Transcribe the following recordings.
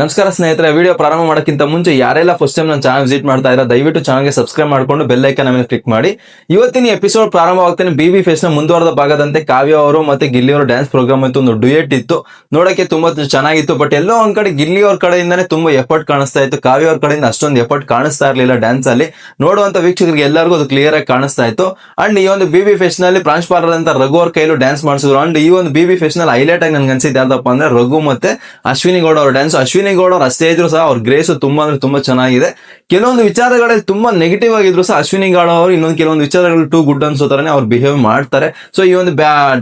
ನಮಸ್ಕಾರ ಸ್ನೇಹಿತರೆ ವಿಡಿಯೋ ಪ್ರಾರಂಭ ಮಾಡೋಕ್ಕಿಂತ ಮುಂಚೆ ಯಾರೆಲ್ಲ ಫಸ್ಟ್ ಟೈಮ್ ನನ್ನ ಚಾನಲ್ ವಿಸಿಟ್ ಮಾಡ್ತಾ ಇರೋ ದಯವಿಟ್ಟು ಚಾನಲ್ಗೆ ಸಬ್ಸ್ಕ್ರೈಬ್ ಮಾಡಿಕೊಂಡು ಬೆಲ್ ಐಕನ್ ಮೇಲೆ ಕ್ಲಿಕ್ ಮಾಡಿ. ಇವತ್ತಿನ ಎಪಿಸೋಡ್ ಪ್ರಾರಂಭವಾಗ್ತಾನೆ ಬಿ ಬಿ ಫೇಸ್ನ ಮುಂದುವರೆದ ಭಾಗದಂತೆ ಕಾವ್ಯ ಅವರು ಮತ್ತೆ ಗಿಲ್ಲಿ ಅವರು ಡ್ಯಾನ್ಸ್ ಪ್ರೋಗ್ರಾಮ್ ಇತ್ತು, ಒಂದು ಡುಯೆಟ್ ಇತ್ತು. ನೋಡಕ್ಕೆ ತುಂಬಾ ಚೆನ್ನಾಗಿತ್ತು ಬಟ್ ಎಲ್ಲೋ ಒಂದ್ ಕಡೆ ಗಿಲ್ಲಿ ಅವ್ರ ಕಡೆಯಿಂದಾನೇ ತುಂಬಾ ಎಫರ್ಟ್ ಕಾಣಿಸ್ತಾ ಇತ್ತು. ಕಾವ್ಯ ಅವ್ರ ಕಡೆಯಿಂದ ಅಷ್ಟೊಂದು ಎಫರ್ಟ್ ಕಾಣಿಸ್ತಾ ಇರಲಿಲ್ಲ ಡ್ಯಾನ್ಸ್ ಅಲ್ಲಿ. ನೋಡುವಂತ ವೀಕ್ಷಕರಿಗೆ ಎಲ್ಲರಿಗೂ ಅದು ಕ್ಲಿಯರ್ ಆಗಿ ಕಾಣಿಸ್ತಾ ಇತ್ತು. ಅಂಡ್ ಈ ಒಂದು ಬಿ ಬಿ ಫೇಸ್ನಲ್ಲಿ ಅಂತ ರಘು ಅವ್ರ ಕೈಲೂ ಡ್ಯಾನ್ಸ್ ಮಾಡಿಸಿದ್ರು. ಅಂಡ್ ಈ ಒಂದು ಬಿ ಬಿ ಫೇಸ್ನಲ್ಲಿ ಹೈಲೈಟ್ ಆಗಿ ನನ್ಗೆ ಅನ್ಸಿದ್ದು ಯಾವ್ದಪ್ಪ ಅಂದ್ರೆ ರಘು ಮತ್ತೆ ಅಶ್ವಿನಿ ಗೌಡ ಅವ್ರ ಡ್ಯಾನ್ಸ್ ಅಶ್ವಿನಿ ಗೌಡ ಅವ್ರು ಅಷ್ಟೇ ಇದ್ರು ಸಹ ಅವ್ರ ಗ್ರೇಸ್ ತುಂಬಾ ಅಂದ್ರೆ ತುಂಬಾ ಚೆನ್ನಾಗಿದೆ. ಕೆಲವೊಂದು ವಿಚಾರಗಳಲ್ಲಿ ತುಂಬಾ ನೆಗೆಟಿವ್ ಆಗಿದ್ರು ಸಹ ಅಶ್ವಿನಿ ಗಾಡ ಅವರು, ಇನ್ನೊಂದು ಕೆಲವೊಂದು ವಿಚಾರಗಳು ಟೂ ಗುಡ್ ಅನ್ಸೋ ಅವ್ರು ಬಿಹೇವ್ ಮಾಡ್ತಾರೆ. ಸೊ ಈ ಒಂದು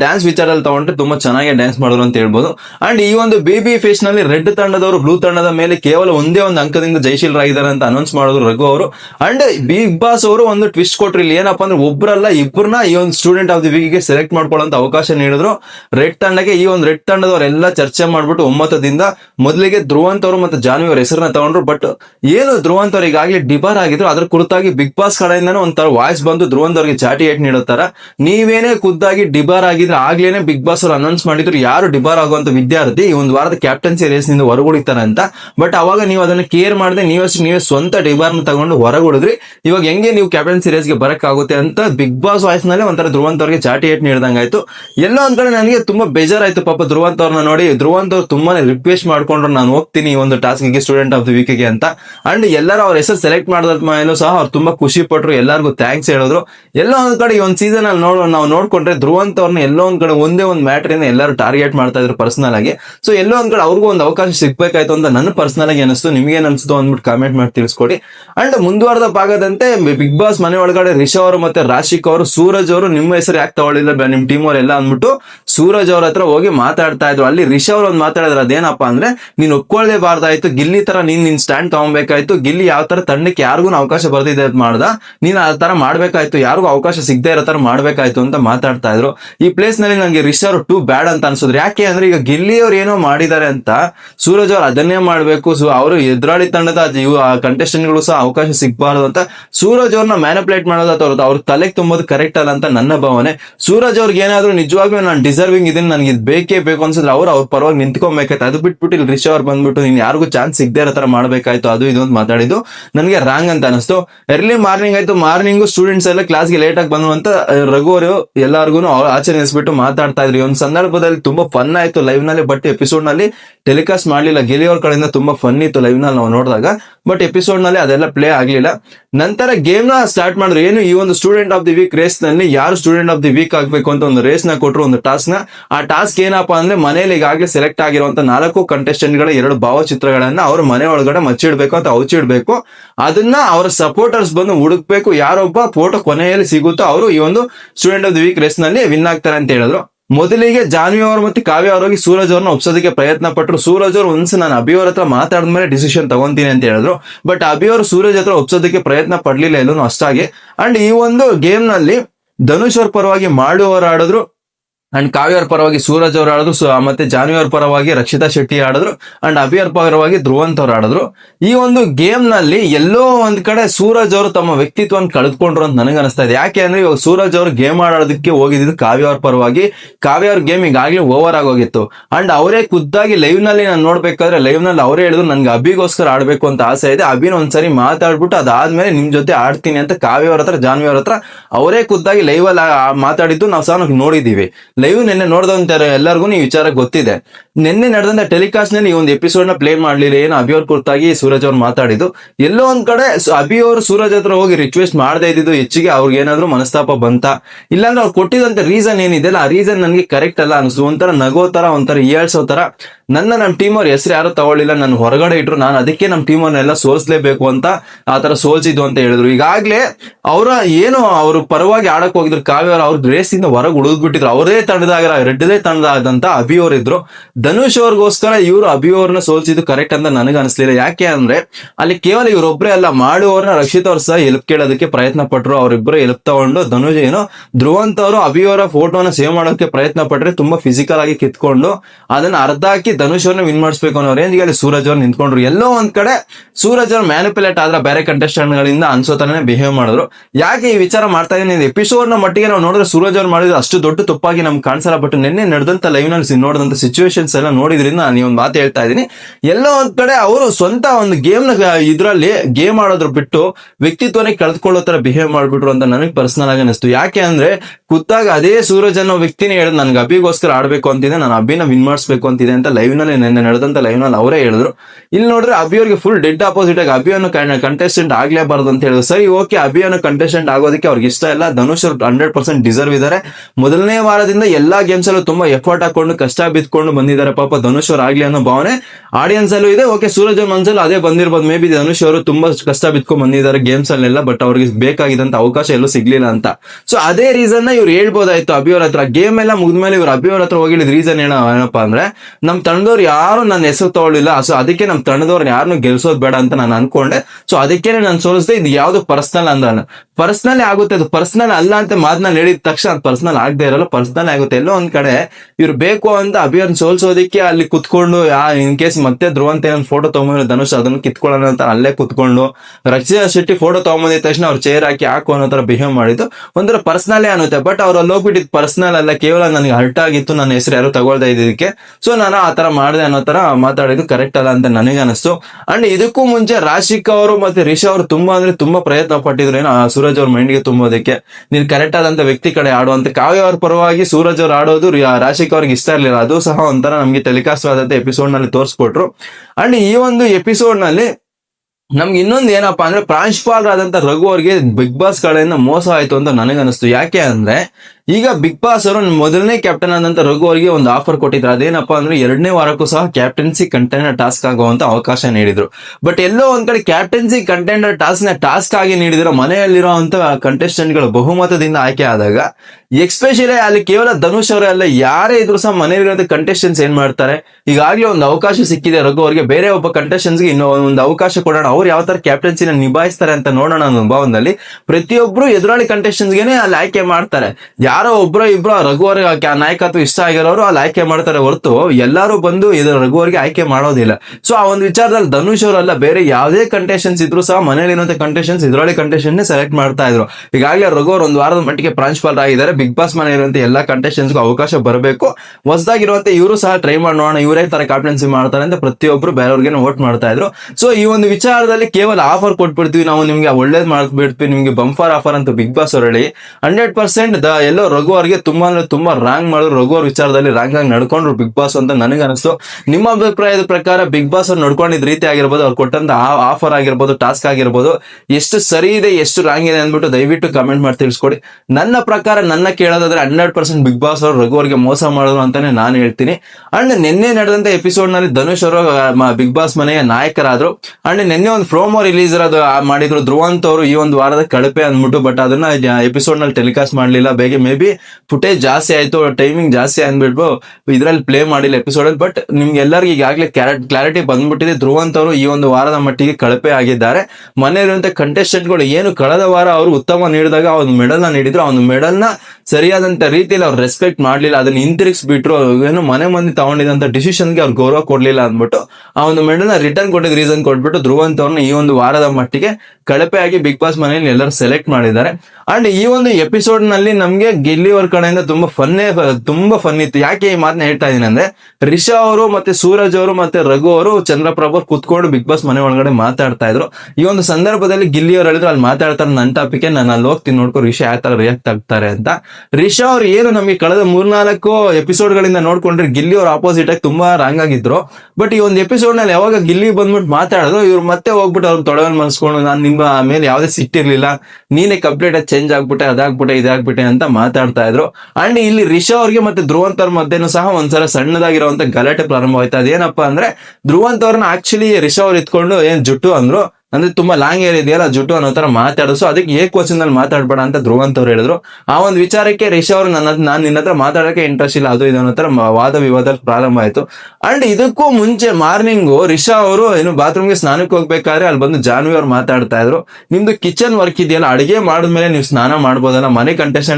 ಡ್ಯಾನ್ಸ್ ವಿಚಾರದಲ್ಲಿ ತಗೊಂಡ್ರೆ ತುಂಬಾ ಚೆನ್ನಾಗಿ ಡ್ಯಾನ್ಸ್ ಮಾಡಿದ್ರು ಅಂತ ಹೇಳ್ಬೋದು. ಅಂಡ್ ಈ ಒಂದು ಬೇಬಿ ಫೇಸ್ನಲ್ಲಿ ರೆಡ್ ತಂಡದವರು ಬ್ಲೂ ತಂಡದ ಮೇಲೆ ಕೇವಲ ಒಂದೇ ಒಂದು ಅಂಕದಿಂದ ಜಯಶೀಲರಾಗಿದ್ದಾರೆ ಅಂತ ಅನೌನ್ಸ್ ಮಾಡಿದ್ರು ರಘು ಅವರು. ಅಂಡ್ ಬಿಗ್ ಬಾಸ್ ಅವರು ಒಂದು ಟ್ವಿಸ್ಟ್ ಕೊಟ್ರು ಇಲ್ಲಿ. ಏನಪ್ಪಾ ಅಂದ್ರೆ ಒಬ್ರಲ್ಲ ಇಬ್ಬರನ್ನ ಈ ಒಂದು ಸ್ಟೂಡೆಂಟ್ ಆಫ್ ದಿ ವೀಕ್ಗೆ ಸೆಲೆಕ್ಟ್ ಮಾಡ್ಕೊಳ್ಳೋಂತ ಅವಕಾಶ ನೀಡಿದ್ರು. ರೆಡ್ ತಂಡಕ್ಕೆ ಈ ಒಂದು ರೆಡ್ ತಂಡದವರೆಲ್ಲ ಚರ್ಚೆ ಮಾಡ್ಬಿಟ್ಟು ಒಮ್ಮತದಿಂದ ಮೊದಲಿಗೆ ಧ್ರುವಂತ್ ಅವರು ಮತ್ತೆ ಜಾನ್ವಿ ಅವರ ಹೆಸರನ್ನ ತಗೊಂಡ್ರು. ಬಟ್ ಏನು ಧ್ರುವಂತ್ ಅವ್ರು ಈಗಾಗಲೇ ಡಿಬಾರ್ ಆಗಿದ್ರು, ಅದ್ರ ಕುರಿತಾಗಿ ಬಿಗ್ ಬಾಸ್ ಕಡೆಯಿಂದನೂ ಒಂಥರ ವಾಯ್ಸ್ ಬಂದು ಧ್ರುವಂತವರಿಗೆ ಚಾಟಿ ಏಟ್ ನೀಡುತ್ತಾರ ತರ. ನೀವೇನೇ ಖುದ್ದಾಗಿ ಡಿಬಾರ್ ಆಗಿದ್ರೆ ಆಗ್ಲೇನೆ ಬಿಗ್ ಬಾಸ್ ಅವ್ರು ಅನೌನ್ಸ್ ಮಾಡಿದ್ರು, ಯಾರು ಡಿಬಾರ್ ಆಗುವಂತ ವಿದ್ಯಾರ್ಥಿ, ಈ ಒಂದು ವಾರದ ಕ್ಯಾಪ್ಟನ್ಸಿ ರೇಸ್ನಿಂದ ಹೊರಗುಳಿತಾರೆ ಅಂತ. ಬಟ್ ಅವಾಗ ನೀವು ಅದನ್ನ ಕೇರ್ ಮಾಡದೆ ನೀವಷ್ಟು ನೀವೇ ಸ್ವಂತ ಡಿಬಾರ್ನ ತಗೊಂಡು ಹೊರಗುಡಿದ್ರಿ ಇವಾಗ ಹೆಂಗೆ ನೀವು ಕ್ಯಾಪ್ಟನ್ಸಿ ರೇಸ್ ರೇಸ್ಗೆ ಬರಕ್ಕಾಗುತ್ತೆ ಅಂತ ಬಿಗ್ ಬಾಸ್ ವಾಯ್ಸ್ನಲ್ಲಿ ಒಂಥರ ಧ್ರುವಂತ್ ಅವ್ರಿಗೆ ಚಾಟಿ ಏಟ್ ನೀಡ್ದಂಗಾಯ್ತು ಎಲ್ಲೋ ಒಂದ್ ಕಡೆ ನನಗೆ ತುಂಬಾ ಬೇಜಾರಾಯ್ತು ಪಾಪ ಧ್ರುವಂತ್ ಅವ್ರನ್ನ ನೋಡಿ. ಧ್ರುವಂತ್ ತುಂಬಾನೇ ರಿಕ್ವೆಸ್ಟ್ ಮಾಡ್ಕೊಂಡ್ರು, ನಾನು ಹೋಗ್ತೀನಿ ಈ ಒಂದು ಟಾಸ್ಕ್ಗೆ ಸ್ಟೂಡೆಂಟ್ ಆಫ್ ದಿ ವೀಕ್ಗೆ ಅಂತ. ಅಂಡ್ ಎಲ್ಲರೂ ಅವ್ರ ಹೆಸರು ಸೆಲೆಕ್ಟ್ ಮಾಡಿದ ಮೇಲೂ ಸಹ ಅವ್ರು ತುಂಬಾ ಖುಷಿ ಪಟ್ರು, ಎಲ್ಲರಿಗೂ ಥ್ಯಾಂಕ್ಸ್ ಹೇಳಿದ್ರು. ಎಲ್ಲೋ ಒಂದ್ ಕಡೆ ಈ ಒಂದು ಸೀಸನ್ ಅಲ್ಲಿ ನೋಡ್, ನಾವು ನೋಡ್ಕೊಂಡ್ರೆ ಧ್ರುವಂತ ಅವ್ರನ್ನ ಎಲ್ಲೋ ಒಂದ್ ಕಡೆ ಒಂದೇ ಒಂದು ಮ್ಯಾಟರ್ ಇಂದ ಎಲ್ಲರೂ ಟಾರ್ಗೆಟ್ ಮಾಡ್ತಾ ಇದ್ರು ಪರ್ಸನಲ್ ಆಗಿ. ಸೊ ಎಲ್ಲೋ ಒಂದ್ ಕಡೆ ಅವ್ರಿಗೂ ಒಂದು ಅವಕಾಶ ಸಿಗ್ಬೇಕಾಯ್ತು ಅಂತ ನನ್ನ ಪರ್ಸನಲ್ ಆಗಿ ಅನಿಸ್ತು, ನಿಮ್ಗೆ ಅನಿಸ್ತು ಅಂದ್ಬಿಟ್ಟು ಕಾಮೆಂಟ್ ಮಾಡಿ ತಿಳಿಸ್ಕೊಡಿ. ಅಂಡ್ ಮುಂದುವರೆದ ಭಾಗದಂತೆ ಬಿಗ್ ಬಾಸ್ ಮನೆ ಒಳಗಡೆ ರಿಷಾ ಅವರು ಮತ್ತೆ ರಾಶಿಕ್ ಅವರು, ಸೂರಜ್ ಅವರು ನಿಮ್ಮ ಹೆಸರು ಯಾಕೆ ತಗೊಳ್ಳಿಲ್ಲ ನಿಮ್ ಟೀಮ್ ಅವರೆಲ್ಲ ಅಂದ್ಬಿಟ್ಟು ಸೂರಜ್ ಅವ್ರ ಹತ್ರ ಹೋಗಿ ಮಾತಾಡ್ತಾ ಇದ್ರು. ಅಲ್ಲಿ ರಿಷಾ ಅವ್ರ ಒಂದು ಮಾತಾಡಿದ್ರು, ಅದೇನಪ್ಪ ಅಂದ್ರೆ, ನೀನ್ ಒಪ್ಕೊಳ್ಳೇಬಾರ್ದಾಯ್ತು ಗಿಲ್ಲಿ ತರ ನೀನ್ ನಿನ್ ಸ್ಟ್ಯಾಂಡ್ ತಗೊಬೇಕಾಯ್ತು, ಗಿಲ್ಲಿ ಯಾವ ತರ ತಂಡಕ್ಕೆ ಯಾರಿಗೂ ಅವಕಾಶ ಬರ್ದಿದೆ ಅಂತ ಮಾಡ್ದ? ನೀನ್ ಆ ತರ ಮಾಡ್ಬೇಕಾಯ್ತು, ಯಾರಿಗೂ ಅವಕಾಶ ಸಿಗದೆ ಇರೋ ತರ ಮಾಡ್ಬೇಕಾಯ್ತು ಅಂತ ಮಾತಾಡ್ತಾ ಇದ್ರು. ಈ ಪ್ಲೇಸ್ನಲ್ಲಿ ನಂಗೆ ರಿಸರ್ವ್ ಟು ಬ್ಯಾಡ್ ಅಂತ ಅನ್ಸಿದ್ರು. ಯಾಕೆ ಅಂದ್ರೆ ಈಗ ಗಿಲ್ಲಿ ಅವ್ರು ಏನೋ ಮಾಡಿದ್ದಾರೆ ಅಂತ ಸೂರಜ್ ಅವ್ರು ಅದನ್ನೇ ಮಾಡ್ಬೇಕು. ಸೊ ಅವರು ಎದುರಾಳಿ ತಂಡದ ಕಂಟೆಸ್ಟೆಂಟ್ಗಳು ಸಹ ಅವಕಾಶ ಸಿಗಬಾರ್ದು ಅಂತ ಸೂರಜ್ ಅವ್ರನ್ನ ಮ್ಯಾನಿಪುಲೇಟ್ ಮಾಡೋದು ಅಥವಾ ಅವ್ರ ತಲೆಗೆ ತುಂಬೋದು ಕರೆಕ್ಟ್ ಅಲ್ಲ ಅಂತ ನನ್ನ ಭಾವನೆ. ಸೂರಜ್ ಅವ್ರಿಗೆ ಏನಾದ್ರು ನಿಜವಾಗ್ಲೂ ನಾನು ಡಿಸರ್ವಿಂಗ್ ಇದೀನಿ ನನಗೆ ಇದು ಬೇಕೇ ಬೇಕು ಅನ್ಸಿದ್ರೆ ಅವ್ರು ಅವ್ರ ಪರವಾಗಿ ನಿಂತ್ಕೊಬೇಕಾಯ್ತು ಅದು ಬಿಟ್ಬಿಟ್ಟು ಇಲ್ಲಿ ರಿಷಾ ಅವ್ರು ಬಂದ್ಬಿಟ್ಟು ನೀನ್ ಯಾರಿಗೂ ಚಾನ್ಸ್ ಸಿಗದೆ ಇರೋ ತರ ಮಾಡ್ಬೇಕಾಯ್ತು. ಅದು ಇದು ಅಂತ ಮಾತಾಡಿದ್ದು. ನನಗೆ ರಾಂಗ್ ಅಂತ ಅನಿಸ್ತು. ಎರ್ಲಿ ಮಾರ್ನಿಂಗ್ ಆಯ್ತು ಮಾರ್ನಿಂಗು ಸ್ಟೂಡೆಂಟ್ಸ್ ಎಲ್ಲ ಕ್ಲಾಸ್ಗೆ ಲೇಟ್ ಆಗಿ ಬಂದು ಅಂತ ರಘು ಅವರು ಎಲ್ಲರಿಗೂ ಆಚೆ ನಿಲ್ಸ್ಬಿಟ್ಟು ಮಾತಾಡ್ತಾ ಇದ್ರು. ಒಂದು ಸಂದರ್ಭದಲ್ಲಿ ತುಂಬಾ ಫನ್ ಆಯ್ತು ಲೈವ್ನಲ್ಲಿ ಬಟ್ ಎಪಿಸೋಡ್ನಲ್ಲಿ ಟೆಲಿಕಾಸ್ಟ್ ಮಾಡ್ಲಿಲ್ಲ. ಗೆಲಿಯೋರ್ ಕಡೆಯಿಂದ ತುಂಬಾ ಫನ್ ಇತ್ತು ಲೈವ್ನಲ್ಲಿ ನಾವು ನೋಡಿದಾಗ. ಬಟ್ ಎಪಿಸೋಡ್ನಲ್ಲಿ ಅದೆಲ್ಲ ಪ್ಲೇ ಆಗ್ಲಿಲ್ಲ. ನಂತರ ಗೇಮ್ನ ಸ್ಟಾರ್ಟ್ ಮಾಡಿದ್ರು. ಏನು ಈ ಒಂದು ಸ್ಟೂಡೆಂಟ್ ಆಫ್ ದಿ ವೀಕ್ ರೇಸ್ನಲ್ಲಿ ಯಾರು ಸ್ಟೂಡೆಂಟ್ ಆಫ್ ದಿ ವೀಕ್ ಆಗ್ಬೇಕು ಅಂತ ಒಂದು ರೇಸ್ನ ಕೊಟ್ಟರು ಒಂದು ಟಾಸ್ಕ್ನ. ಆ ಟಾಸ್ಕ್ ಏನಪ್ಪಾ ಅಂದ್ರೆ ಮನೆಯಲ್ಲಿ ಈಗಾಗಲೇ ಸೆಲೆಕ್ಟ್ ಆಗಿರುವಂತ ನಾಲ್ಕು ಕಂಟೆಸ್ಟೆಂಟ್ಗಳ ಎರಡು ಭಾವಚಿತ್ರಗಳನ್ನ ಅವ್ರ ಮನೆ ಒಳಗಡೆ ಮಚ್ಚಿಡ್ಬೇಕು ಅಂತ ಔಚಿಡ್ಬೇಕು. ಅದನ್ನ ಅವರ ಸಪೋರ್ಟರ್ಸ್ ಬಂದು ಹುಡುಕ್ಬೇಕು, ಯಾರೊಬ್ಬ ಫೋಟೋ ಕೊನೆಯಲ್ಲಿ ಸಿಗುತ್ತೋ ಅವರು ಈ ಒಂದು ಸ್ಟೂಡೆಂಟ್ ಆಫ್ ದಿ ವೀಕ್ ರೇಸ್ನಲ್ಲಿ ವಿನ್ ಆಗ್ತಾರೆ ಅಂತ ಹೇಳಿದ್ರು. ಮೊದಲಿಗೆ ಜಾನ್ವಿ ಅವರು ಮತ್ತೆ ಕಾವ್ಯ ಅವರೋಗಿ ಸೂರಜ್ ಅವ್ರನ್ನ ಒಪ್ಸೋದಕ್ಕೆ ಪ್ರಯತ್ನ ಪಟ್ಟರು ಸೂರಜ್ ಅವರು ಒಂದ್ಸ ನಾನು ಅಭಿ ಅವ್ರ ಹತ್ರ ಮಾತಾಡಿದ್ಮೇಲೆ ಡಿಸಿಷನ್ ತಗೊಂತೀನಿ ಅಂತ ಹೇಳಿದ್ರು. ಬಟ್ ಅಭಿ ಅವರು ಸೂರಜ್ ಹತ್ರ ಒಪ್ಸೋದಕ್ಕೆ ಪ್ರಯತ್ನ ಪಡ್ಲಿಲ್ಲ ಎಲ್ಲೂ ಅಷ್ಟಾಗಿ. ಅಂಡ್ ಈ ಒಂದು ಗೇಮ್ನಲ್ಲಿ ಧನುಷ್ ಅವ್ರ ಪರವಾಗಿ ಮಾಡುವವರು ಆಡಿದ್ರು ಅಂಡ್ ಕಾವ್ಯರ್ ಪರವಾಗಿ ಸೂರಜ್ ಅವ್ರು ಆಡಿದ್ರು ಮತ್ತೆ ಜಾನ್ವಿ ಪರವಾಗಿ ರಕ್ಷಿತಾ ಶೆಟ್ಟಿ ಆಡಿದ್ರು ಅಂಡ್ ಅಭಿ ಅವ್ರ ಪರವಾಗಿ ಧ್ರುವಂತ್ ಅವ್ರು ಆಡಿದ್ರು. ಈ ಒಂದು ಗೇಮ್ನಲ್ಲಿ ಎಲ್ಲೋ ಒಂದ್ ಕಡೆ ಸೂರಜ್ ಅವರು ತಮ್ಮ ವ್ಯಕ್ತಿತ್ವವನ್ನು ಕಳೆದುಕೊಂಡ್ರು ಅಂತ ನನಗೆ ಅನಿಸ್ತಾ ಇದೆ. ಯಾಕೆ ಅಂದ್ರೆ ಇವಾಗ ಸೂರಜ್ ಅವರು ಗೇಮ್ ಆಡೋದಕ್ಕೆ ಹೋಗಿದ್ದು ಕಾವ್ಯ ಪರವಾಗಿ. ಕಾವ್ಯ ಅವ್ರ ಗೇಮ್ ಓವರ್ ಆಗೋಗಿತ್ತು ಅಂಡ್ ಅವರೇ ಖುದ್ದಾಗಿ ಲೈವ್ನಲ್ಲಿ ನಾನು ನೋಡ್ಬೇಕಾದ್ರೆ ಲೈವ್ನಲ್ಲಿ ಅವರೇ ಹೇಳಿದ್ರು ನನ್ಗೆ ಅಭಿಗೋಸ್ಕರ ಆಡ್ಬೇಕು ಅಂತ ಆಸೆ ಇದೆ. ಅಭಿನ ಒಂದ್ಸರಿ ಮಾತಾಡ್ಬಿಟ್ಟು ಅದಾದ್ಮೇಲೆ ನಿಮ್ ಜೊತೆ ಆಡ್ತೀನಿ ಅಂತ ಕಾವ್ಯ ಅವ್ರ ಹತ್ರ ಜಾನ್ವಿ ಹತ್ರ ಅವರೇ ಖುದ್ದಾಗಿ ಲೈವ್ ಅಲ್ಲಿ ಮಾತಾಡಿದ್ದು ನಾವು ಸಹ ನೋಡಿದೀವಿ ಲೈವ್ ನಿನ್ನೆ ನೋಡಿದಂತ ಎಲ್ಲರಿಗೂ ಈ ವಿಚಾರ ಗೊತ್ತಿದೆ. ನಿನ್ನೆ ನಡೆದಂತ ಟೆಲಿಕಾಸ್ಟ್ನಲ್ಲಿ ಒಂದು ಎಪಿಸೋಡ್ನ ಪ್ಲೇ ಮಾಡ್ಲಿಲ್ಲ. ಏನು ಅಭಿ ಅವ್ರ ಕುರಿತಾಗಿ ಸೂರಜ್ ಅವ್ರು ಮಾತಾಡಿದ್ದು. ಎಲ್ಲೋ ಒಂದ್ ಕಡೆ ಅಭಿ ಅವರು ಸೂರಜ್ ಹತ್ರ ಹೋಗಿ ರಿಕ್ವೆಸ್ಟ್ ಮಾಡದೇ ಇದ್ದಿದ್ದು ಹೆಚ್ಚಿಗೆ ಅವ್ರಿಗೆ ಏನಾದ್ರು ಮನಸ್ತಾಪ ಬಂತ. ಇಲ್ಲಾಂದ್ರೆ ಅವ್ರು ಕೊಟ್ಟಿದಂತ ರೀಸನ್ ಏನಿದೆ ಆ ರೀಸನ್ ನನಗೆ ಕರೆಕ್ಟ್ ಅಲ್ಲ ಅನಿಸ್ತು. ಒಂಥರ ನಗೋ ತರ, ಒಂಥರ ಏಳ್ಸೋ ತರ. ನನ್ನ ನಮ್ಮ ಟೀಮ್ ಅವ್ರ ಹೆಸರು ಯಾರು ತಗೊಳ್ಳಿಲ್ಲ, ನಾನು ಹೊರಗಡೆ ಇಟ್ರು. ನಾನು ಅದಕ್ಕೆ ನಮ್ಮ ಟೀಮ್ ಅವ್ರನ್ನೆಲ್ಲ ಸೋಲ್ಸ್ಲೇಬೇಕು ಅಂತ ಆ ತರ ಸೋಲ್ಸಿದ್ದು ಅಂತ ಹೇಳಿದ್ರು. ಈಗಾಗ್ಲೇ ಅವರ ಏನು ಅವ್ರ ಪರವಾಗಿ ಆಡಕ್ ಹೋಗಿದ್ರು, ಕಾವ್ಯ ಅವ್ರ ರೇಸ್ ಇಂದ ಹೊರಗೆ ಉಳಿದ್ಬಿಟ್ಟಿದ್ರು. ಅವರೇ ತಂಡದಾಗ ರೆಡ್ದೇ ತಂಡದಾದಂತ ಅಭಿ ಅವರಿದ್ರು ಧನುಷ್ ಅವ್ರಿಗೋಸ್ಕರ ಇವರು ಅಭಿ ಅವ್ರನ್ನ ಸೋಲ್ಸಿದ್ದು ಕರೆಕ್ಟ್ ಅಂತ ನನಗೆ ಅನಿಸ್ಲಿಲ್ಲ. ಯಾಕೆ ಅಂದ್ರೆ ಅಲ್ಲಿ ಕೇವಲ ಇವರೊಬ್ಬರೇ ಅಲ್ಲ ಮಾಡುವವ್ರನ್ನ ರಕ್ಷಿತ್ ಅವ್ರ ಸಹ ಎಲ್ಪ್ ಕೇಳೋದಕ್ಕೆ ಪ್ರಯತ್ನ ಪಟ್ರು. ಅವರಿಬ್ಬರು ಹೆಲ್ಪ್ ತಗೊಂಡು ಧನುಜ್ ಏನು ಧ್ರುವಂತ ಅವರು ಅಭಿ ಅವರ ಫೋಟೋನ ಸೇವ್ ಮಾಡೋಕೆ ಪ್ರಯತ್ನ ಪಟ್ರೆ ತುಂಬಾ ಫಿಸಿಕಲ್ ಆಗಿ ಕಿತ್ಕೊಂಡು ಅದನ್ನ ಅರ್ಧ ಹಾಕಿ ಧನುಷ್ ಅವ್ರನ್ನ ವಿನ್ ಮಾಡಿಸ್ಬೇಕು ಅನ್ನೋ ರೇಂಜ್ಗೆ ಅಲ್ಲಿ ಸೂರಜ್ ಅವ್ರು ನಿಂತ್ಕೊಂಡ್ರು. ಎಲ್ಲೋ ಒಂದ್ ಕಡೆ ಸೂರಜ್ ಅವ್ರ ಮ್ಯಾನಿಪುಲೇಟ್ ಆದ್ರೆ ಬೇರೆ ಕಂಟೆಸ್ಟೆಂಟ್ ಗಳಿಂದ ಅನ್ಸೋ ತರನೇ ಬಿಹೇವ್ ಮಾಡಿದ್ರು. ಯಾಕೆ ಈ ವಿಚಾರ ಮಾಡ್ತಾ ಇದ್ದೀನಿ ಎಪಿಸೋಡ್ನ ಮಟ್ಟಿಗೆ ನಾವು ನೋಡಿದ್ರೆ ಸೂರಜ್ ಅವ್ರು ಮಾಡಿದ್ರೆ ಅಷ್ಟು ದೊಡ್ಡ ತಪ್ಪಾಗಿ ನಮ್ಗೆ ಕಾಣಿಸಲ್ಲ. ಬಟ್ ನಿನ್ನೆ ನಡೆದಂತ ಲೈವ್ನಲ್ಲಿ ನೋಡಿದಂತ ಸಿಚುವೇಶನ್ಸ್ ಎಕ್ಸ್ಪೀರಿಯನ್ಸ್ ಎಲ್ಲ ನೋಡಿದ್ರಿಂದ ನಾನು ಒಂದು ಮಾತು ಹೇಳ್ತಾ ಇದ್ದೀನಿ. ಎಲ್ಲೋ ಒಂದ್ ಕಡೆ ಅವರು ಸ್ವಂತ ಒಂದು ಗೇಮ್ನ ಇದ್ರಲ್ಲಿ ಗೇಮ್ ಆಡೋದ್ರ ಬಿಟ್ಟು ವ್ಯಕ್ತಿತ್ವನೇ ಕಳೆದುಕೊಳ್ಳೋ ತರ ಬಿಹೇವ್ ಮಾಡ್ಬಿಟ್ರು ಅಂತ ನನಗೆ ಪರ್ಸನಲ್ ಆಗಿ ಅನಿಸ್ತು ಯಾಕೆ ಅಂದ್ರೆ ಕುತ್ತಾಗ ಅದೇ ಸೂರಜ್ ಅನ್ನೋ ವ್ಯಕ್ತಿನೇ ಹೇಳಿದ್ ನನ್ಗೆ ಅಭಿಗೋಸ್ಕರ ಆಡ್ಬೇಕು ಅಂತಿದೆ, ನಾನು ಅಭಿನ ವಿನ್ ಮಾಡಿಸ್ಬೇಕು ಅಂತಿದೆ ಅಂತ ಲೈವ್ನಲ್ಲಿ ನಿನ್ನೆ ನಡೆದಂತ ಲೈವ್ನಲ್ಲಿ ಅವರೇ ಹೇಳಿದ್ರು. ಇಲ್ಲಿ ನೋಡ್ರೆ ಅಭಿ ಅವ್ರಿಗೆ ಫುಲ್ ಡೆಡ್ ಅಪೋಸಿಟ್ ಆಗಿ ಅಭಿಯನ್ನು ಕಂಟೆಸ್ಟೆಂಟ್ ಆಗ್ಲೇಬಾರ್ದು ಅಂತ ಹೇಳಿದ್ರು. ಸರಿ ಓಕೆ ಅಭಿಯನ್ನು ಕಂಟೆಸ್ಟೆಂಟ್ ಆಗೋದಕ್ಕೆ ಅವ್ರಿಗೆ ಇಷ್ಟ ಇಲ್ಲ. ಧನುಷ್ ಅವ್ರು ಹಂಡ್ರೆಡ್ ಪರ್ಸೆಂಟ್ ಡಿಸರ್ವ್ ಇದ್ದಾರೆ ಮೊದಲನೇ ವಾರದಿಂದ ಎಲ್ಲಾ ಗೇಮ್ಸ್ ಅಲ್ಲೂ ತುಂಬಾ ಎಫರ್ಟ್ ಹಾಕೊಂಡು, ಕಷ್ಟ ಬಿದ್ಕೊಂಡು ಬಂದಿದ್ದಾರೆ. ಪಾಪ ಧನುಷ್ ಅವ್ರು ಆಗ್ಲಿ ಅನ್ನೋ ಭಾವನೆ ಆಡಿಯನ್ಸ್ ಅಲ್ಲೂ ಇದೆ. ಓಕೆ ಸೂರಜ್ ಅವ್ರ ಮನ್ಸಲ್ಲಿ ಅದೇ ಬಂದಿರ್ಬೋದು. ಮೇ ಬಿ ಧನುಷ್ ಅವರು ತುಂಬಾ ಕಷ್ಟ ಬಿತ್ಕೊಂಡ್ ಬಂದಿದ್ದಾರೆ ಗೇಮ್ಸ್ ಅಲ್ಲೆಲ್ಲ ಬಟ್ ಅವ್ರಿಗೆ ಬೇಕಾಗಿದ್ದಂತ ಅವಕಾಶ ಎಲ್ಲೂ ಸಿಗ್ಲಿಲ್ಲ ಅಂತ. ಸೊ ಅದೇ ರೀಸನ್ನ ಇವ್ರು ಹೇಳ್ಬೋದಾಯ್ತು ಅಭಿ ಅವ್ರ ಹತ್ರ. ಗೇಮ್ ಎಲ್ಲ ಮುಗಿದ್ಮೇಲೆ ಇವ್ರು ಅಭಿ ಅವ್ರ ಹತ್ರ ಹೋಗಿಳಿದ ರೀಸನ್ ಏನೋ ಏನಪ್ಪಾ ಅಂದ್ರೆ, ನಮ್ ತಂಡದವ್ರು ಯಾರು ನನ್ನ ಹೆಸರು ತಗೊಳ್ಳಿಲ್ಲ. ಸೊ ಅದಕ್ಕೆ ನಮ್ ತಂಡದವ್ರನ್ನ ಯಾರನ್ನು ಗೆಲ್ಸೋದ್ ಬೇಡ ಅಂತ ನಾನು ಅನ್ಕೊಂಡೆ. ಸೊ ಅದಕ್ಕೆ ನಾನು ಸೋಲಿಸಿದೆ. ಇದು ಯಾವ್ದು ಪರ್ಸನಲ್ ಅಂದ ಪರ್ಸನಲ್ ಆಗುತ್ತೆ. ಅದು ಪರ್ಸನಲ್ ಅಲ್ಲ ಅಂತ ಮಾತನ್ನ ಹೇಳಿದ ತಕ್ಷಣ ಪರ್ಸನಲ್ ಆಗದೆ ಇರಲ್ಲ. ಪರ್ಸನಲ್ ಆಗುತ್ತೆ. ಎಲ್ಲೋ ಒಂದ್ ಕಡೆ ಇವ್ರು ಬೇಕು ಅಂತ ಅಭಿಯನ್ ಸೋಲ್ಸೋದಕ್ಕೆ ಅಲ್ಲಿ ಕುತ್ಕೊಂಡು ಇನ್ ಕೇಸ್ ಮತ್ತೆ ಧ್ರುವಂತ ಏನೋ ಫೋಟೋ ತಗೊಂಡ್ರೆ ಧನುಷ್ ಅದನ್ನ ಕಿತ್ಕೊಳ್ಳೋಣ ಅಂತ ಅಲ್ಲೇ ಕುತ್ಕೊಂಡು, ರಕ್ಷಿತಾ ಶೆಟ್ಟಿ ಫೋಟೋ ತಗೊಂಬಂದಿದ ತಕ್ಷಣ ಅವ್ರು ಚೇರ್ ಹಾಕಿ ಹಾಕು ಅನ್ನೋ ತರ ಬಿಹೇವ್ ಮಾಡಿದ್ದು. ಒಂಥರ ಪರ್ಸನಲೇ ಅನ್ನುತ್ತೆ. ಬಟ್ ಅವ್ರು ಅಲ್ಲಿ ಹೋಗ್ಬಿಟ್ಟಿದ್ ಪರ್ಸನಲ್ ಅಲ್ಲ, ಕೇವಲ ನನಗೆ ಹರ್ಟ್ ಆಗಿತ್ತು, ನನ್ನ ಹೆಸರು ಯಾರು ತಗೊಳ್ತಾ ಇದ್ದಕ್ಕೆ ಸೊ ನಾನು ಆ ತರ ಮಾಡಿದೆ ಅನ್ನೋ ತರ ಮಾತಾಡಿದ್ದು ಕರೆಕ್ಟ್ ಅಲ್ಲ ಅಂತ ನನಗೆ ಅನಿಸ್ತು ಅಂಡ್ ಇದಕ್ಕೂ ಮುಂಚೆ ರಾಶಿಕ್ ಅವರು ಮತ್ತೆ ರಿಷಾ ಅವರು ತುಂಬಾ ಅಂದ್ರೆ ತುಂಬಾ ಪ್ರಯತ್ನ ಪಟ್ಟಿದ್ರು. ಏನೋ, ಆ, ಸೂರಜ್ ಅವ್ರ ಮೈಂಡ್ಗೆ ತುಂಬೋದಕ್ಕೆ. ನೀನ್ ಕರೆಕ್ಟ್ ಆದಂತ ವ್ಯಕ್ತಿ ಕಡೆ ಆಡುವಂತ ಕಾವ್ಯ ಅವ್ರ ಪರವಾಗಿ ಸೂರಜ್ ಅವ್ರು ಆಡೋದು ರಾಶಿಕಾ ಅವ್ರಿಗೆ ಇಷ್ಟ ಇರ್ಲಿಲ್ಲ. ಅದು ಸಹ ಒಂಥರ ನಮ್ಗೆ ಟೆಲಿಕಾಸ್ಟ್ ಆದಂತ ಎಪಿಸೋಡ್ನಲ್ಲಿ ತೋರಿಸ್ಕೊಟ್ರು. ಅಂಡ್ ಈ ಒಂದು ಎಪಿಸೋಡ್ನಲ್ಲಿ ನಮ್ಗೆ ಇನ್ನೊಂದು ಏನಪ್ಪಾ ಅಂದ್ರೆ ಪ್ರಾಂಶುಪಾಲರಾದಂತ ರಘು ಅವ್ರಿಗೆ ಬಿಗ್ ಬಾಸ್ ಕಡೆಯಿಂದ ಮೋಸ ಆಯ್ತು ಅಂತ ನನಗನ್ನಿಸ್ತು. ಯಾಕೆ ಅಂದ್ರೆ ಈಗ ಬಿಗ್ ಬಾಸ್ ಅವರು ಮೊದಲನೇ ಕ್ಯಾಪ್ಟನ್ ಆದಂತ ರಘು ಅವರಿಗೆ ಒಂದು ಆಫರ್ ಕೊಟ್ಟಿದ್ರು. ಅದೇನಪ್ಪಾ ಅಂದ್ರೆ ಎರಡನೇ ವಾರಕ್ಕೂ ಸಹ ಕ್ಯಾಪ್ಟನ್ಸಿ ಕಂಟೆಂಡರ್ ಟಾಸ್ಕ್ ಆಗುವಂತ ಅವಕಾಶ ನೀಡಿದ್ರು. ಬಟ್ ಎಲ್ಲೋ ಒಂದ್ ಕಡೆ ಕ್ಯಾಪ್ಟನ್ಸಿ ಕಂಟೆಂಡರ್ ಟಾಸ್ಕ್ನ ಟಾಸ್ಕ್ ಆಗಿ ನೀಡಿದ್ರು. ಮನೆಯಲ್ಲಿರೋ ಕಂಟೆಸ್ಟೆಂಟ್ಗಳು ಬಹುಮತದಿಂದ ಆಯ್ಕೆ ಆದಾಗ ಎಕ್ಸ್ಪೆಷಲಿ ಅಲ್ಲಿ ಕೇವಲ ಧನುಷ್ ಅವರೇ ಅಲ್ಲ, ಯಾರೇ ಇದ್ರು ಸಹ ಮನೆಯಲ್ಲಿರೋ ಕಂಟೆಸ್ಟೆಂಟ್ಸ್ ಏನ್ ಮಾಡ್ತಾರೆ? ಈಗಾಗಲೇ ಒಂದು ಅವಕಾಶ ಸಿಕ್ಕಿದೆ ರಘು ಅವರಿಗೆ. ಬೇರೆ ಒಬ್ಬ ಕಂಟೆಸ್ಟೆಂಟ್ಸ್ಗೆ ಗೆ ಒಂದು ಅವಕಾಶ ಕೊಡೋಣ. ಅವ್ರು ಯಾವ ತರ ಕ್ಯಾಪ್ಟನ್ಸಿನ ನಿಭಾಯಿಸ್ತಾರೆ ಅಂತ ನೋಡೋಣ ಅನ್ನೋ ಭಾವದಲ್ಲಿ ಪ್ರತಿಯೊಬ್ರು ಎದುರಾಳಿ ಕಂಟೆಸ್ಟೆಂಟ್ಸ್ ಅಲ್ಲಿ ಆಯ್ಕೆ ಮಾಡ್ತಾರೆ. ಯಾರೋ ಒಬ್ರೋ ಇಬ್ರು ಆ ನಾಯಕತ್ವ ಇಷ್ಟ ಆಗಿರೋರು ಅಲ್ಲಿ ಆಯ್ಕೆ ಮಾಡ್ತಾರೆ ಹೊರತು ಎಲ್ಲರೂ ಬಂದು ಇದು ಅವ್ರಿಗೆ ಆಯ್ಕೆ ಮಾಡೋದಿಲ್ಲ. ಸೊ ಆ ಒಂದು ವಿಚಾರದಲ್ಲಿ ಧನುಷ್ ಅವರಲ್ಲ ಬೇರೆ ಯಾವುದೇ ಕಂಟೆಷನ್ಸ್ ಇದ್ರು ಸಹ ಮನೇಲಿರುವಂತ ಕಂಟೆಷನ್ಸ್ ಎದುರಾಳಿ ಕಂಟೆಷನ್ ಸೆಲೆಕ್ಟ್ ಮಾಡ್ತಾ ಇದ್ರು. ಈಗಾಗಲೇ ರಘು ಅವ್ರು ಒಂದು ವಾರದ ಮಟ್ಟಿಗೆ ಪ್ರಾಂಶುಪಾಲರಾಗಿದ್ದಾರೆ ಬಿಗ್ ಬಾಸ್ ಮನೆ ಇರುವಂತ ಎಲ್ಲಾ ಕಂಟೆಷನ್ಸ್ ಗೂ ಅವಕಾಶ ಬರಬೇಕು. ಹೊಸದಾಗಿರುವಂತ ಇವರು ಸಹ ಟ್ರೈ ಮಾಡೋಣ, ಇವರೇ ತರ ಕ್ಯಾಪ್ಟನ್ಸಿ ಮಾಡ್ತಾರೆ ಅಂತ ಪ್ರತಿಯೊಬ್ರು ಬೇರೆಯವ್ರಿಗೆ ವೋಟ್ ಮಾಡ್ತಾ ಇದ್ರು. ಸೊ ಈ ಒಂದು ವಿಚಾರದಲ್ಲಿ ಕೇವಲ ಆಫರ್ ಕೊಟ್ಬಿಡ್ತೀವಿ. ನಾವು ನಿಮ್ಗೆ ಒಳ್ಳೇದ್ ಮಾಡ್ಬಿಡ್ತೀವಿ. ನಿಮ್ಗೆ ಬಂಫರ್ ಆಫರ್ ಅಂತ ಬಿಗ್ ಬಾಸ್ ಅವರಲ್ಲಿ ಹಂಡ್ರೆಡ್ ಪರ್ಸೆಂಟ್ ದ ಎಲ್ಲೋ ರಘು ಅವ್ರಿಗೆ ತುಂಬಾ ಅಂದ್ರೆ ತುಂಬಾ ರಾಂಗ್ ಮಾಡಿದ್ರು ರಘು ಅವ್ರ ವಿಚಾರದಲ್ಲಿ ರಾಂಗ್ ಆಗಿ ನಡ್ಕೊಂಡ್ರು ಬಿಗ್ ಬಾಸ್ ಅಂತ ನನಗೆ ಅನಿಸ್ತು. ನಿಮ್ಮ ಅಭಿಪ್ರಾಯದ ಪ್ರಕಾರ ಬಿಗ್ ಬಾಸ್ ಅವ್ರು ನಡ್ಕೊಂಡಿದ್ ರೀತಿ ಆಗಿರ್ಬೋದು, ಅವ್ರು ಕೊಟ್ಟಂತ ಆಫರ್ ಆಗಿರ್ಬೋದು ಟಾಸ್ಕ್ ಆಗಿರ್ಬೋದು, ಎಷ್ಟು ಸರಿ ಇದೆ, ಎಷ್ಟು ರಾಂಗ್ ಇದೆ ಅಂದ್ಬಿಟ್ಟು ದಯವಿಟ್ಟು ಕಮೆಂಟ್ ಮಾಡಿ ತಿಳಿಸ್ಕೊಡಿ. ನನ್ನ ಪ್ರಕಾರ ನನ್ನ ಕೇಳೋದಾದ್ರೆ ಹಂಡ್ರೆಡ್ ಪರ್ಸೆಂಟ್ ಬಿಗ್ ಬಾಸ್ ಅವರು ರಘು ಅವ್ರಿಗೆ ಮೋಸ ಮಾಡೋದು ಅಂತಾನೆ ನಾನು ಹೇಳ್ತೀನಿ. ಅಂಡ್ ನಿನ್ನೆ ನಡೆದಂತ ಎಪಿಸೋಡ್ನಲ್ಲಿ ಧನುಷ್ ಅವರು ಬಿಗ್ ಬಾಸ್ ಮನೆಯ ನಾಯಕರಾದ್ರು. ಅಂಡ್ ನಿನ್ನೆ ಒಂದು ಪ್ರೋಮೋ ರಿಲೀಸ್ ಇರೋದು ಮಾಡಿದ್ರು. ಧ್ರುವಂತ ಅವರು ಈ ಒಂದು ವಾರದ ಕಳಪೆ ಅಂದ್ಬಿಟ್ಟು ಬಟ್ ಅದನ್ನ ಎಪಿಸೋಡ್ನಲ್ಲಿ ಟೆಲಿಕಾಸ್ಟ್ ಮಾಡ್ಲಿಲ್ಲ. ಬೇಗ ಮೇ ಬಿ ಫುಟೇಜ್ ಜಾಸ್ತಿ ಆಯ್ತು ಟೈಮಿಂಗ್ ಜಾಸ್ತಿ ಅಂದ್ಬಿಟ್ಟು ಇದ್ರಲ್ಲಿ ಪ್ಲೇ ಮಾಡಿಲ್ಲ ಎಪಿಸೋಡ್ ಅಲ್ಲಿ. ಬಟ್ ನಿಮ್ಗೆ ಎಲ್ಲರಿಗೂ ಈಗಾಗಲೇ ಕ್ಲಾರಿಟಿ ಬಂದ್ಬಿಟ್ಟಿದೆ. ಧ್ರುವಂತ್ ಅವರು ಈ ಒಂದು ವಾರದ ಮಟ್ಟಿಗೆ ಕಳಪೆ ಆಗಿದ್ದಾರೆ. ಮನೆಯಲ್ಲಿರುವಂತ ಕಂಟೆಸ್ಟೆಂಟ್ಗಳು ಗಳು ಏನು ಕಳೆದ ವಾರ ಅವರು ಉತ್ತಮ ನೀಡಿದಾಗ ಅವ್ನು ಮೆಡಲ್ನ ನೀಡಿದ್ರು. ಆ ಮೆಡಲ್ನ ಸರಿಯಾದಂತ ರೀತಿಯಲ್ಲಿ ಅವ್ರು ರೆಸ್ಪೆಕ್ಟ್ ಮಾಡ್ಲಿಲ್ಲ, ಅದನ್ನ ಹಿಂತಿರುಗಿಸ್ಬಿಟ್ರು, ಏನು ಮನೆ ಮಂದಿ ತಗೊಂಡಿದಂತ ಡಿಸಿಷನ್ಗೆ ಅವ್ರು ಗೌರವ ಕೊಡ್ಲಿಲ್ಲ ಅಂದ್ಬಿಟ್ಟು, ಆ ಒಂದು ಮೆಡಲ್ನ ರಿಟರ್ನ್ ಕೊಟ್ಟಿದ್ ರೀಸನ್ ಕೊಟ್ಬಿಟ್ಟು ಧ್ರುವಂತ್ ಅವ್ರನ್ನ ಈ ಒಂದು ವಾರದ ಮಟ್ಟಿಗೆ ಕಳಪೆಯಾಗಿ ಬಿಗ್ ಬಾಸ್ ಮನೆಯಲ್ಲಿ ಎಲ್ಲರೂ ಸೆಲೆಕ್ಟ್ ಮಾಡಿದ್ದಾರೆ. ಅಂಡ್ ಈ ಒಂದು ಎಪಿಸೋಡ್ನಲ್ಲಿ ನಮ್ಗೆ ಗಿಲ್ಲಿ ಕಡೆಯಿಂದ ತುಂಬಾ ಫನ್ನೇ ತುಂಬಾ ಫನ್ ಇತ್ತು. ಯಾಕೆ ಈ ಮಾತನ್ನ ಹೇಳ್ತಾ ಇದೀನಿ ಅಂದ್ರೆ, ರಿಷಾ ಅವರು ಮತ್ತೆ ಸೂರಜ್ ಅವರು ಮತ್ತೆ ರಘು ಅವರು ಚಂದ್ರಪ್ರಭು ಅವರು ಕುತ್ಕೊಂಡು ಬಿಗ್ ಬಾಸ್ ಮನೆ ಒಳಗಡೆ ಮಾತಾಡ್ತಾ ಇದ್ರು. ಈ ಒಂದು ಸಂದರ್ಭದಲ್ಲಿ ಗಿಲ್ಲಿ ಅವ್ರು ಹೇಳಿದ್ರು, ಅಲ್ಲಿ ಮಾತಾಡ್ತಾರೆ ನನ್ನ ಟಾಪಿಕ್ ನಾನು ಅಲ್ಲಿ ಹೋಗ್ತೀನಿ ನೋಡ್ಕೊ, ರಿಷಾ ಯಾವ ತರ ರಿಯಾಕ್ಟ್ ಆಗ್ತಾರೆ ಅಂತ. ರಿಷಾ ಅವ್ರು ಏನು ನಮಗೆ ಕಳೆದ ಮೂರ್ನಾಲ್ಕು ಎಪಿಸೋಡ್ ಗಳಿಂದ ನೋಡ್ಕೊಂಡ್ರೆ ಗಿಲ್ಲಿ ಅವ್ರ ಆಪೋಸಿಟ್ ಆಗಿ ತುಂಬಾ ರಾಂಗ್ ಆಗಿದ್ರು. ಬಟ್ ಈ ಒಂದು ಎಪಿಸೋಡ್ನಲ್ಲಿ ಯಾವಾಗ ಗಿಲ್ಲಿ ಬಂದ್ಬಿಟ್ಟು ಮಾತಾಡೋದು, ಇವ್ರು ಮತ್ತೆ ಹೋಗ್ಬಿಟ್ಟು ಅವ್ರ ತೊಡವನ್ ಮನ್ಸ್ಕೊಂಡು, ನಾನು ನಿಮ್ಮ ಮೇಲೆ ಯಾವ್ದೇ ಸಿಟ್ಟಿರ್ಲಿಲ್ಲ ನೀನೇ ಕಂಪ್ಲೀಟ್ ಆಗಿ ಚೇಂಜ್ ಆಗ್ಬಿಟ್ಟೆ, ಅದಾಗ್ಬಿಟ್ಟೆ, ಇದಾಗ್ಬಿಟ್ಟೆ ಅಂತ ಮಾತಾಡ್ತಾ ಇದ್ರು. ಅಂಡ್ ಇಲ್ಲಿ ರಿಷಾ ಅವ್ರಿಗೆ ಮತ್ತೆ ಧ್ರುವಂತರ್ ಅವ್ರ ಮಧ್ಯೆನೂ ಸಹ ಒಂದ್ಸಲ ಸಣ್ಣದಾಗಿರುವಂತ ಗಲಾಟೆ ಪ್ರಾರಂಭ ಆಯ್ತಾ ಅದೇನಪ್ಪ ಅಂದ್ರೆ, ಧ್ರುವಂತ ಅವ್ರನ್ನ ಆಕ್ಚುಲಿ ರಿಷಾ ಅವ್ರು ಇತ್ಕೊಂಡು ಏನ್ ಜುಟ್ಟು ಅಂದ್ರು ಅಂದ್ರೆ ತುಂಬಾ ಲಾಂಗ್ ಏರ್ ಇದೆಯಲ್ಲ ಜುಟ್ಟು ಅನ್ನೋ ತರ ಮಾತಾಡೋದು. ಸೊ ಅದಕ್ಕೆ ಅಲ್ಲಿ ಮಾತಾಡ್ಬೇಡ ಅಂತ ಧ್ರುವಂತ್ ಅವ್ರು ಹೇಳಿದ್ರು. ಆ ಒಂದು ವಿಚಾರಕ್ಕೆ ರಿಷಾ ಅವರು ನನ್ನ ನಾನು ನಿನ್ನ ಹತ್ರ ಮಾತಾಡಕ್ಕೆ ಇಂಟ್ರೆಸ್ಟ್ ಇಲ್ಲ. ಅದು ಇದು ಅನ್ನೋ ತರ ವಾದ ವಿವಾದ ಪ್ರಾರಂಭ ಆಯ್ತು. ಅಂಡ್ ಇದಕ್ಕೂ ಮುಂಚೆ ಮಾರ್ನಿಂಗು ರಿಷಾ ಅವರು ಏನು ಬಾತ್ರೂಮ್ಗೆ ಸ್ನಾನಕ್ಕೆ ಹೋಗ್ಬೇಕಾದ್ರೆ ಅಲ್ಲಿ ಬಂದು ಜಾನ್ವಿ ಅವ್ರು ಮಾತಾಡ್ತಾ ಇದ್ರು. ನಿಮ್ದು ಕಿಚನ್ ವರ್ಕ್ ಇದೆಯಲ್ಲ, ಅಡಿಗೆ ಮಾಡಿದ್ಮೇಲೆ ನೀವು ಸ್ನಾನ ಮಾಡ್ಬೋದಲ್ಲ, ಮನೆ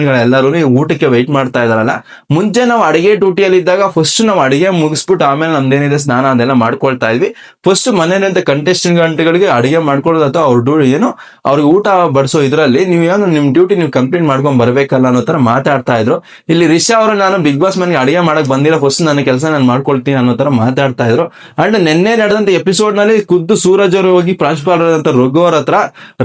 ಗಳೆಲ್ಲರೂ ನೀವು ಊಟಕ್ಕೆ ವೆಯ್ಟ್ ಮಾಡ್ತಾ ಇದಾರಲ್ಲ. ಮುಂಚೆ ನಾವು ಅಡಿಗೆ ಡ್ಯೂಟಿಯಲ್ಲಿ ಇದ್ದಾಗ ಫಸ್ಟ್ ನಾವು ಅಡಿಗೆ ಮುಗಿಸ್ಬಿಟ್ಟು ಆಮೇಲೆ ನಮ್ದೇನಿದೆ ಸ್ನಾನ ಅದೆಲ್ಲ ಮಾಡ್ಕೊಳ್ತಾ ಇದ್ವಿ. ಫಸ್ಟ್ ಮನೆಯಂತ ಕಂಟೆಸ್ಟೆಂಟ್ ಗಂಟೆಗಳಿಗೆ ಅಡಿಗೆ ಮಾಡ್ಕೊಳ್ಳೋದು ಅಥವಾ ಅವ್ರ ಡ್ಯೂ ಏನು ಅವ್ರಿಗೆ ಊಟ ಬಡಿಸೋ ಇದ್ರಲ್ಲಿ ನೀವು ಏನು ನಿಮ್ ಡ್ಯೂಟಿ ನೀವು ಕಂಪ್ಲೀಟ್ ಮಾಡ್ಕೊಂಡ್ ಬರ್ಬೇಕಲ್ಲ ಅನ್ನೋ ತರ ಮಾತಾಡ್ತಾ ಇದ್ರು. ಇಲ್ಲಿ ರಿಷಾ ಅವರು ನಾನು ಬಿಗ್ ಬಾಸ್ ಮನೆಗೆ ಅಡಿಗೆ ಮಾಡಕ್ ಬಂದಿರೋ ಫಸ್ಟ್ ನನ್ನ ಕೆಲಸ ನಾನು ಮಾಡ್ಕೊಳ್ತೀನಿ ಅನ್ನೋ ತರ ಮಾತಾಡ್ತಾ ಇದ್ರು. ಅಂಡ್ ನಿನ್ನೆ ನಡೆದಂತ ಎಪಿಸೋಡ್ನಲ್ಲಿ ಖುದ್ದು ಸೂರಜ್ ಅವರು ಹೋಗಿ ಪ್ರಾಂಶುಪಾಲರಾದಂತ ರಘು ಅವ್ರ ಹತ್ರ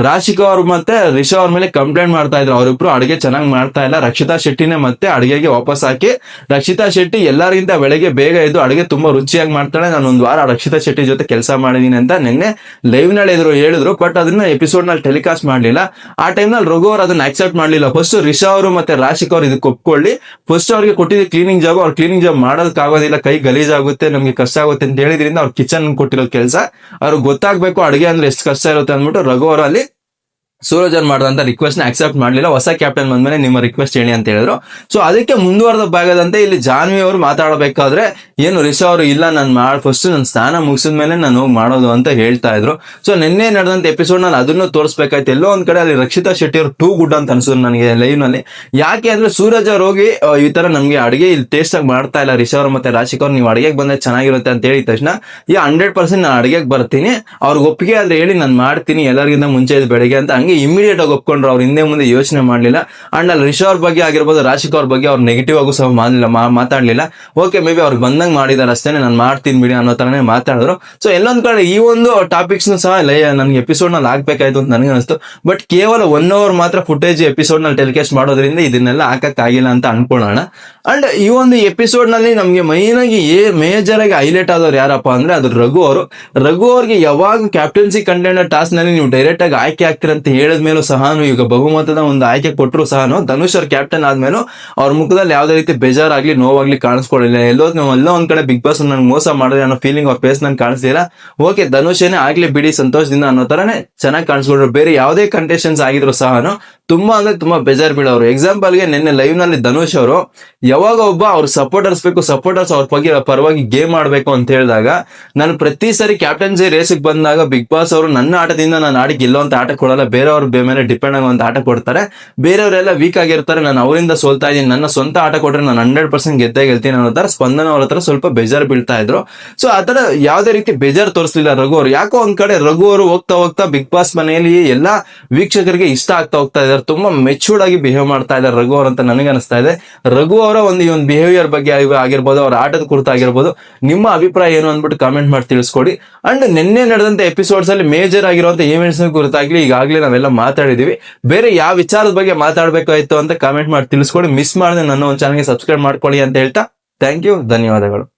ರಾಶಿಕಾ ಅವ್ರು ಮತ್ತೆ ರಿಷಾ ಅವ್ರ ಮೇಲೆ ಕಂಪ್ಲೇಂಟ್ ಮಾಡ್ತಾ ಇದ್ರು. ಅವರಿಬ್ರು ಅಡಿಗೆ ಚೆನ್ನಾಗಿ ಮಾಡ್ತಾ ಇಲ್ಲ. ರಕ್ಷಿತಾ ಶೆಟ್ಟಿನೇ ಮತ್ತೆ ಅಡಿಗೆಗೆ ವಾಪಸ್ ಹಾಕಿ, ರಕ್ಷಿತಾ ಶೆಟ್ಟಿ ಎಲ್ಲರಿಗಿಂತ ಬೆಳಗ್ಗೆ ಬೇಗ ಇದ್ದು ಅಡಿಗೆ ತುಂಬಾ ರುಚಿಯಾಗಿ ಮಾಡ್ತಾಳೆ. ನಾನು ಒಂದು ವಾರ ರಕ್ಷಿತಾ ಶೆಟ್ಟಿ ಜೊತೆ ಕೆಲಸ ಮಾಡಿದೀನಿ ಅಂತ ನಿನ್ನೆ ಲೈವ್ನಲ್ಲಿ ಹೇಳಿದ್ರು ಬಟ್ ಅದನ್ನ ಎಪಿಸೋಡ್ನಲ್ಲಿ ಟೆಲಿಕಾಸ್ಟ್ ಮಾಡ್ಲಿಲ್ಲ. ಆ ಟೈಮ್ನಲ್ಲಿ ರಘು ಅವರು ಅದನ್ನ ಅಕ್ಸೆಪ್ಟ್ ಮಾಡ್ಲಿಲ್ಲ. ಫಸ್ಟ್ ರಿಷಾ ಅವರು ಮತ್ತೆ ರಾಶಿಕ್ ಅವರು ಇದಕ್ಕೆ ಒಪ್ಕೊಳ್ಳಿ. ಫಸ್ಟ್ ಅವ್ರಿಗೆ ಕೊಟ್ಟಿದ್ದ ಕ್ಲೀನಿಂಗ್ ಜಾಬ್ ಅವ್ರು ಕ್ಲೀನಿಂಗ್ ಜಾಬ್ ಮಾಡೋದಕ್ಕಾಗೋದಿಲ್ಲ ಕೈ ಗಲೀಜಾಗುತ್ತೆ, ನಮ್ಗೆ ಕಷ್ಟ ಆಗುತ್ತೆ ಅಂತ ಹೇಳಿದ್ರಿಂದ ಅವ್ರು ಕಿಚನ್ ಕೊಟ್ಟಿರೋ ಕೆಲಸ. ಅವ್ರಿಗೆ ಗೊತ್ತಾಗ್ಬೇಕು ಅಡುಗೆ ಅಂದ್ರೆ ಎಷ್ಟು ಕಷ್ಟ ಇರುತ್ತೆ ಅಂದ್ಬಿಟ್ಟು ರಘು ಅವರು ಅಲ್ಲಿ ಸೂರಜ್ ಅವ್ರು ಮಾಡಿದಂತ ರಿಕ್ವೆಸ್ಟ್ನ ಅಕ್ಸೆಪ್ಟ್ ಮಾಡಲಿಲ್ಲ. ಹೊಸ ಕ್ಯಾಪ್ಟನ್ ಬಂದ್ಮೇಲೆ ನಿಮ್ಮ ರಿಕ್ವೆಸ್ಟ್ ಹೇಳಿ ಅಂತ ಹೇಳಿದ್ರು. ಸೊ ಅದಕ್ಕೆ ಮುಂದುವರೆದ ಭಾಗದಂತೆ ಇಲ್ಲಿ ಜಾನ್ವಿ ಅವರು ಮಾತಾಡಬೇಕಾದ್ರೆ, ಏನು ರಿಷಾ ಅವರು ಇಲ್ಲ, ನಾನು ಮಾಡಿ ಫಸ್ಟ್ ನನ್ನ ಸ್ನಾನ ಮುಗಿಸಿದ ಮೇಲೆ ನಾನು ಹೋಗಿ ಮಾಡೋದು ಅಂತ ಹೇಳ್ತಾ ಇದ್ರು. ಸೊ ನಿನ್ನೆ ನಡೆದಂತ ಎಪಿಸೋಡ್ನಲ್ಲಿ ಅದನ್ನು ತೋರಿಸ್ಬೇಕಾಯ್ತು. ಎಲ್ಲೋ ಒಂದ್ ಕಡೆ ಅಲ್ಲಿ ರಕ್ಷಿತಾ ಶೆಟ್ಟಿ ಅವರು ಟೂ ಗುಡ್ ಅಂತ ಅನ್ಸಿದ್ರು ನನಗೆ ಲೈವ್ನಲ್ಲಿ. ಯಾಕೆ ಅಂದ್ರೆ ಸೂರಜ್ ಅವ್ರು ಹೋಗಿ ಈ ತರ ನಮ್ಗೆ ಅಡಿಗೆ ಇಲ್ಲಿ ಟೇಸ್ಟ್ ಆಗಿ ಮಾಡ್ತಾ ಇಲ್ಲ ರಿಷಾ ಅವ್ರ ಮತ್ತೆ ರಾಶಿಕ್ ಅವ್ರು, ನೀವು ಅಡಿಗೆಗೆ ಬಂದ್ರೆ ಚೆನ್ನಾಗಿರುತ್ತೆ ಅಂತ ಹೇಳಿದ ತಕ್ಷಣ ಈ ಹಂಡ್ರೆಡ್ ಪರ್ಸೆಂಟ್ ನಾನು ಅಡಿಗೆಗೆ ಬರ್ತೀನಿ. ಅವ್ರಿಗೆ ಒಪ್ಪಿಗೆ ಆದ್ರೆ ಹೇಳಿ ನಾನು ಮಾಡ್ತೀನಿ. ಎಲ್ಲರಿಗಿಂತ ಮುಂಚೆ ಇದು ಬೆಳಿಗ್ಗೆ ಅಂತ ಹಂಗೆ ಇಮಿಡಿಯೇಟ್ ಆಗಿ ಒಪ್ಕೊಂಡ್ರು, ಅವ್ರು ಹಿಂದೆ ಮುಂದೆ ಯೋಚನೆ ಮಾಡಲಿಲ್ಲ. ಅಂಡ್ ಅಲ್ಲಿ ರಿಷಾ ಅವ್ರ ಬಗ್ಗೆ ಆಗಿರ್ಬೋದು, ರಾಶಿಕ್ ಅವ್ರ ಬಗ್ಗೆ ಅವ್ರು ನೆಗೆಟಿವ್ ಆಗು ಸಹ ಮಾಡಲಿಲ್ಲ ಮಾತಾಡಲಿಲ್ಲ. ಓಕೆ ಮೇ ಬಿ ಅವ್ರಿಗೆ ಬಂದಂಗೆ ಮಾಡಿದಾರೆ ಅಷ್ಟೇನೆ, ನಾನು ಮಾಡ್ತೀನಿ ಬಿಡಿ ಅನ್ನೋ ತರನೇ ಮಾತಾಡಿದ್ರು. ಸೊ ಎಲ್ಲೊಂದು ಕಡೆ ಈ ಒಂದು ಟಾಪಿಕ್ಸ್ ಸಹ ನನಗೆ ಎಪಿಸೋಡ್ನಲ್ಲಿ ಆಗ್ಬೇಕಾಯ್ತು ಅಂತ ನನಗೆ ಅನಿಸ್ತು. ಬಟ್ ಕೇವಲ ಒನ್ ಅವರ್ ಮಾತ್ರ ಫುಟೇಜ್ ಎಪಿಸೋಡ್ನಲ್ಲಿ ಟೆಲಿಕಾಸ್ಟ್ ಮಾಡೋದ್ರಿಂದ ಇದನ್ನೆಲ್ಲ ಹಾಕಕ್ ಆಗಿಲ್ಲ ಅಂತ ಅನ್ಕೊಳ್ಳೋಣ. ಅಂಡ್ ಈ ಒಂದು ಎಪಿಸೋಡ್ನಲ್ಲಿ ನಮ್ಗೆ ಮೈನ್ ಆಗಿ ಮೇಜರ್ ಆಗಿ ಹೈಲೈಟ್ ಆದವ್ರು ಯಾರಪ್ಪ ಅಂದ್ರೆ ಅದು ರಘು ಅವರು. ರಘು ಅವ್ರಿಗೆ ಯಾವಾಗ ಕ್ಯಾಪ್ಟನ್ಸಿ ಕಂಟೆಂಡರ್ ಟಾಸ್ಕ್ನಲ್ಲಿ ನೀವು ಡೈರೆಕ್ಟ್ ಆಗಿ ಆಯ್ಕೆ ಆಗ್ತೀರ ಅಂತ ಹೇಳಿದ್ಮೇಲೂ ಸಹ ಈಗ ಬಹುಮತದ ಒಂದು ಆಯ್ಕೆ ಕೊಟ್ಟರು ಸಹ ಧನುಷ್ ಅವ್ರ ಕ್ಯಾಪ್ಟನ್ ಆದ್ಮೇಲೂ ಅವ್ರ ಮುಖದಲ್ಲಿ ಯಾವ್ದೇ ರೀತಿ ಬೇಜಾರಾಗ್ಲಿ, ನೋವಾಗ್ಲಿ ಕಾಣಿಸ್ಕೊಳ್ಳಿಲ್ಲ ಎಲ್ಲೋ ಎಲ್ಲೋ ಒಂದ್ ಕಡೆ ಬಿಗ್ ಬಾಸ್ ನನ್ಗೆ ಮೋಸ ಮಾಡಿದ್ರೆ ಅನ್ನೋ ಫೀಲಿಂಗ್ ಅವ್ರ ಫೇಸ್ ನನ್ಗೆ ಕಾಣಿಸ್ತಿಲ್ಲ ಓಕೆ, ಧನುಷ್ ಏನೇ ಆಗ್ಲಿ ಬಿಡಿ ಸಂತೋಷದಿಂದ ಅನ್ನೋ ತರನೇ ಚೆನ್ನಾಗಿ ಕಾಣಿಸ್ಕೊಂಡ್ರು ಬೇರೆ ಯಾವುದೇ ಕಂಟೆಸ್ಟೆನ್ಸ್ ಆಗಿದ್ರು ಸಹ ತುಂಬಾ ಅಂದ್ರೆ ತುಂಬಾ ಬೇಜಾರ್ ಬೀಳೋರು. ಎಕ್ಸಾಂಪಲ್ಗೆ ನಿನ್ನೆ ಲೈವ್ನಲ್ಲಿ ಧನುಷ್ ಅವರು ಯಾವಾಗ ಒಬ್ಬ ಅವ್ರ ಸಪೋರ್ಟರ್ಸ್ ಬೇಕು ಸಪೋರ್ಟರ್ಸ್ ಅವ್ರ ಬಗ್ಗೆ ಪರವಾಗಿ ಗೇಮ್ ಆಡ್ಬೇಕು ಅಂತ ಹೇಳಿದಾಗ, ನಾನು ಪ್ರತಿ ಸಾರಿ ಕ್ಯಾಪ್ಟನ್ಸಿ ರೇಸಿಗೆ ಬಂದಾಗ ಬಿಗ್ ಬಾಸ್ ಅವರು ನನ್ನ ಆಟದಿಂದ ನಾನು ಆಡಿ ಗೆಲ್ಲೋಂತ ಆಟ ಕೊಡಲ್ಲ. ಬೇರೆಯವ್ರ ಮೇಲೆ ಡಿಪೆಂಡ್ ಆಗುವಂತ ಆಟ ಕೊಡ್ತಾರೆ. ಬೇರೆಯವರೆಲ್ಲ ವೀಕ್ ಆಗಿರ್ತಾರೆ. ನಾನು ಅವರಿಂದ ಸೋಲ್ತಾ ಇದ್ದೀನಿ. ನನ್ನ ಸ್ವಂತ ಆಟ ಕೊಟ್ರೆ ನಾನು ಹಂಡ್ರೆಡ್ ಪರ್ಸೆಂಟ್ ಗೆದ್ದೇ ಗೆಲ್ತೀನಿ ಅನ್ನೋ ತರ ಸ್ಪಂದನ ಅವ್ರ ಹತ್ರ ಸ್ವಲ್ಪ ಬೇಜಾರು ಬೀಳ್ತಾ ಇದ್ರು. ಸೊ ಆತರ ಯಾವುದೇ ರೀತಿ ಬೇಜಾರು ತೋರಿಸ್ಲಿಲ್ಲ ರಘು ಅವರು. ಯಾಕೋ ಒಂದ್ ಕಡೆ ರಘು ಅವರು ಹೋಗ್ತಾ ಹೋಗ್ತಾ ಬಿಗ್ ಬಾಸ್ ಮನೆಯಲ್ಲಿ ಎಲ್ಲ ವೀಕ್ಷಕರಿಗೆ ಇಷ್ಟ ಆಗ್ತಾ ಹೋಗ್ತಾ ಇದಾರೆ. ತುಂಬಾ ಮೆಚೂರ್ಡ್ ಆಗಿ ಬಿಹೇವ್ ಮಾಡ್ತಾ ಇದ್ದಾರೆ ರಘು ಅವ್ರ ಅಂತ ನನಗೆ ಅನಿಸ್ತಾ ಇದೆ. ರಘು ಅವರ ಒಂದು ಈ ಒಂದು ಬಿಹೇವಿಯರ್ ಬಗ್ಗೆ ಆಗಿ- ಆಗಿರ್ಬೋದು, ಅವ್ರ ಆಟದ ಕುರಿತು ಆಗಿರ್ಬೋದು, ನಿಮ್ಮ ಅಭಿಪ್ರಾಯ ಏನು ಅಂದ್ಬಿಟ್ಟು ಕಾಮೆಂಟ್ ಮಾಡಿ ತಿಳಿಸ್ಕೊಡಿ. ಅಂಡ್ ನಿನ್ನೆ ನಡೆದಂತ ಎಪಿಸೋಡ್ಸ್ ಅಲ್ಲಿ ಮೇಜರ್ ಆಗಿರುವಂತ ಈವೆಂಟ್ಸ್ ಕುರಿತಾಗ್ಲಿ ಈಗಾಗಲೇ ನಾವೆಲ್ಲ ಮಾತಾಡಿದೀವಿ. ಬೇರೆ ಯಾವ ವಿಚಾರದ ಬಗ್ಗೆ ಮಾತಾಡಬೇಕಾಯ್ತು ಅಂತ ಕಾಮೆಂಟ್ ಮಾಡಿ ತಿಳಿಸ್ಕೊಡಿ. ಮಿಸ್ ಮಾಡದೆ ನನ್ನ ಒಂದು ಚಾನಲ್ಗೆ ಸಬ್ಸ್ಕ್ರೈಬ್ ಮಾಡ್ಕೊಳ್ಳಿ ಅಂತ ಹೇಳ್ತಾ ಥ್ಯಾಂಕ್ ಯು ಧನ್ಯವಾದಗಳು.